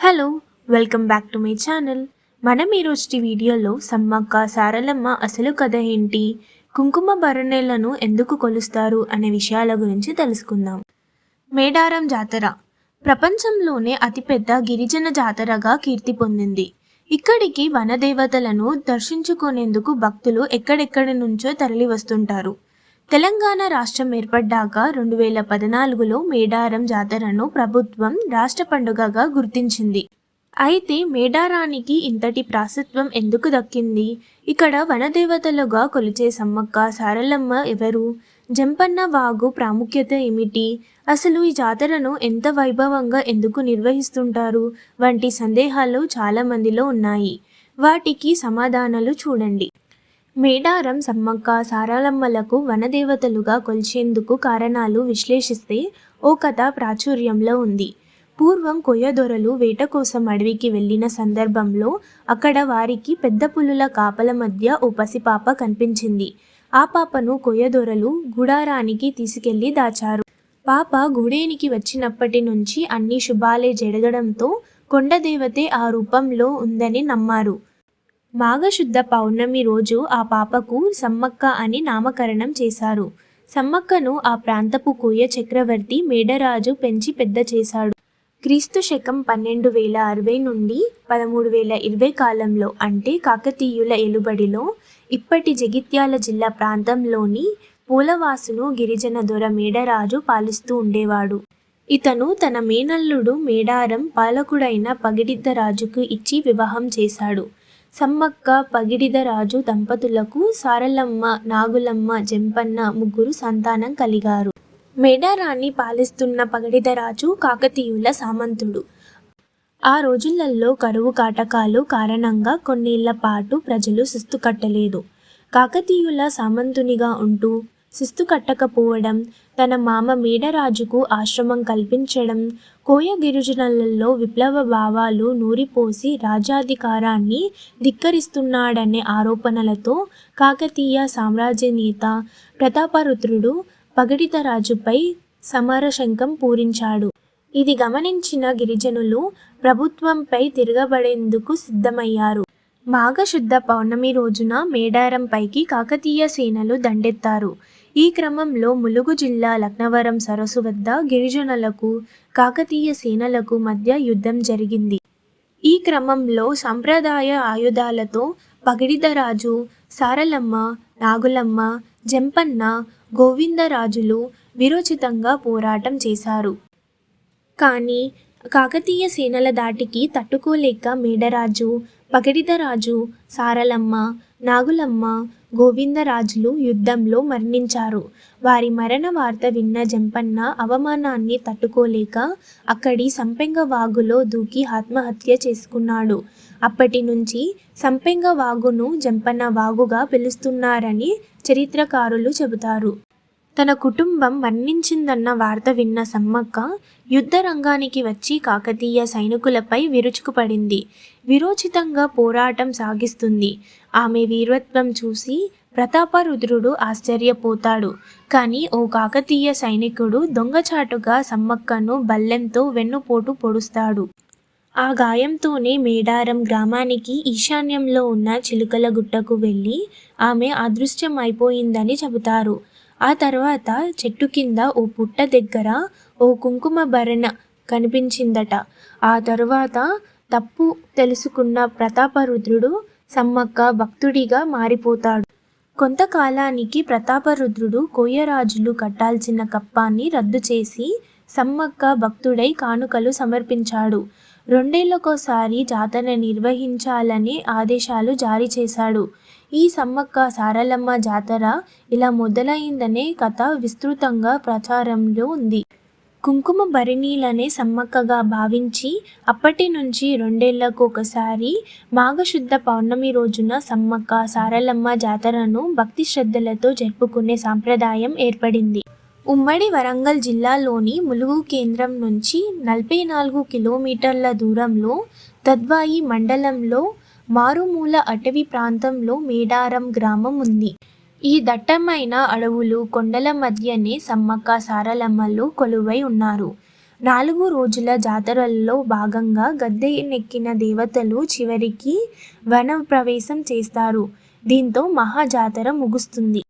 Hello welcome back to my channel. మనం ఈరోజు వీడియోలో సమ్మక్క సారలమ్మ అసలు కథ ఏంటి? కుంకుమ భరణేలను ఎందుకు కొలుస్తారు అనే విషయాల గురించి తెలుసుకుందాం. మేడారం జాతర. ప్రపంచంలోనే అతిపెద్ద గిరిజన జాతరగా కీర్తి పొందింది. ఇక్కడికి వనదేవతలను దర్శించుకునేందుకు భక్తులు ఎక్కడెక్కడి నుంచో తరలి వస్తుంటారు తెలంగాణ రాష్ట్రం ఏర్పడ్డాక రెండు వేల పద్నాలుగులో మేడారం జాతరను ప్రభుత్వం రాష్ట్ర పండుగగా గుర్తించింది. అయితే మేడారానికి ఇంతటి ప్రాసత్వం ఎందుకు దక్కింది? ఇక్కడ వనదేవతలుగా కొలిచే సమ్మక్క సారలమ్మ ఎవరు? జంపన్న వాగు ప్రాముఖ్యత ఏమిటి? అసలు ఈ జాతరను ఎంత వైభవంగా ఎందుకు నిర్వహిస్తుంటారు? వంటి సందేహాలు చాలా మందిలో ఉన్నాయి. వాటికి సమాధానాలు చూడండి. మేడారం సమ్మక్క సారలమ్మలకు వనదేవతలుగా కొలిచేందుకు కారణాలు విశ్లేషిస్తే ఓ కథ ప్రాచుర్యంలో ఉంది. పూర్వం కొయ్యదొరలు వేట కోసం అడవికి వెళ్ళిన సందర్భంలో అక్కడ వారికి పెద్ద పులుల కాపల మధ్య ఓ పసిపాప కనిపించింది. ఆ పాపను కొయ్యదొరలు గుడారానికి తీసుకెళ్ళి దాచారు. పాప గుడేనికి వచ్చినప్పటి నుంచి అన్ని శుభాలే జరగడంతో కొండదేవతే ఆ రూపంలో ఉందని నమ్మారు. మాఘశుద్ధ పౌర్ణమి రోజు ఆ పాపకు సమ్మక్క అని నామకరణం చేశారు. సమ్మక్కను ఆ ప్రాంతపు కోయ చక్రవర్తి మేడరాజు పెంచి పెద్ద చేశాడు. క్రీస్తు శకం పన్నెండు వేల అరవై నుండి పదమూడు వేల ఇరవై కాలంలో అంటే కాకతీయుల ఎలుబడిలో ఇప్పటి జగిత్యాల జిల్లా ప్రాంతంలోని పూలవాసును గిరిజన దొర మేడరాజు పాలిస్తూ ఉండేవాడు. ఇతను తన మేనల్లుడు మేడారం పాలకుడైన పగిడిద్ద రాజుకు ఇచ్చి వివాహం చేశాడు. సమ్మక్క పగిడిదరాజు దంపతులకు సారలమ్మ నాగులమ్మ జంపన్న ముగ్గురు సంతానం కలిగారు. మేడారాన్ని పాలిస్తున్న పగడిదరాజు కాకతీయుల సామంతుడు. ఆ రోజులలో కరువు కాటకాలు కారణంగా కొన్నేళ్ళ పాటు ప్రజలు సుస్తు కట్టలేదు. కాకతీయుల సామంతునిగా ఉంటూ శిస్తు కట్టకపోవడం తన మామ మేడరాజుకు ఆశ్రమం కల్పించడం కోయ గిరిజనులలో విప్లవ భావాలు నూరిపోసి రాజాధికారాన్ని ధిక్కరిస్తున్నాడనే ఆరోపణలతో కాకతీయ సామ్రాజ్య నేత ప్రతాపరుద్రుడు పగడితరాజుపై సమరశంఖం పూరించాడు. ఇది గమనించిన గిరిజనులు ప్రభుత్వంపై తిరగబడేందుకు సిద్ధమయ్యారు. మాఘశుద్ధ పౌర్ణమి రోజున మేడారంపైకి కాకతీయ సేనలు దండెత్తారు. ఈ క్రమంలో ములుగు జిల్లా లక్నవరం సరస్సు వద్ద గిరిజనులకు కాకతీయ సేనలకు మధ్య యుద్ధం జరిగింది. ఈ క్రమంలో సంప్రదాయ ఆయుధాలతో పగిడిదరాజు సారలమ్మ నాగులమ్మ జంపన్న గోవిందరాజులు విరోచితంగా పోరాటం చేశారు. కానీ కాకతీయ సేనల దాటికి తట్టుకోలేక మేడరాజు పగడిదరాజు సారలమ్మ నాగులమ్మ గోవిందరాజులు యుద్ధంలో మరణించారు. వారి మరణ వార్త విన్న జంపన్న అవమానాన్ని తట్టుకోలేక అక్కడి సంపెంగ వాగులో దూకి ఆత్మహత్య చేసుకున్నాడు. అప్పటి నుంచి సంపెంగ వాగును జంపన్న వాగుగా పిలుస్తున్నారని చరిత్రకారులు చెబుతారు. తన కుటుంబం మరణించిందన్న వార్త విన్న సమ్మక్క యుద్ధ రంగానికి వచ్చి కాకతీయ సైనికులపై విరుచుకుపడింది. విరోచితంగా పోరాటం సాగిస్తుంది. ఆమె వీరత్వం చూసి ప్రతాపరుద్రుడు ఆశ్చర్యపోతాడు. కానీ ఓ కాకతీయ సైనికుడు దొంగచాటుగా సమ్మక్కను బల్లెంతో వెన్నుపోటు పొడుస్తాడు. ఆ గాయంతోనే మేడారం గ్రామానికి ఈశాన్యంలో ఉన్న చిలుకల గుట్టకు వెళ్ళి ఆమె అదృశ్యం అయిపోయిందని చెబుతారు. ఆ తర్వాత చెట్టు కింద ఓ పుట్ట దగ్గర ఓ కుంకుమ భరణ కనిపించిందట. ఆ తరువాత తప్పు తెలుసుకున్న ప్రతాపరుద్రుడు సమ్మక్క భక్తుడిగా మారిపోతాడు. కొంతకాలానికి ప్రతాపరుద్రుడు కోయరాజులు కట్టాల్సిన కప్పాన్ని రద్దు చేసి సమ్మక్క భక్తుడై కానుకలు సమర్పించాడు. రెండేళ్ళకోసారి జాతర నిర్వహించాలని ఆదేశాలు జారీ చేశాడు. ఈ సమ్మక్క సారలమ్మ జాతర ఇలా మొదలైందనే కథ విస్తృతంగా ప్రచారంలో ఉంది. కుంకుమ భరిణీలనే సమ్మక్కగా భావించి అప్పటి నుంచి రెండేళ్ళకు ఒకసారి మాఘశుద్ధ పౌర్ణమి రోజున సమ్మక్క సారలమ్మ జాతరను భక్తి శ్రద్ధలతో జరుపుకునే సాంప్రదాయం ఏర్పడింది. ఉమ్మడి వరంగల్ జిల్లాలోని ములుగు కేంద్రం నుంచి నలభై నాలుగు కిలోమీటర్ల దూరంలో తద్వాయి మండలంలో మారుమూల అటవీ ప్రాంతంలో మేడారం గ్రామం ఉంది. ఈ దట్టమైన అడవులు కొండల మధ్యనే సమ్మక్క సారలమ్మలు కొలువై ఉన్నారు. నాలుగు రోజుల జాతరల్లో భాగంగా గద్దె నెక్కిన దేవతలు చివరికి వన ప్రవేశం చేస్తారు. దీంతో మహా జాతర ముగుస్తుంది.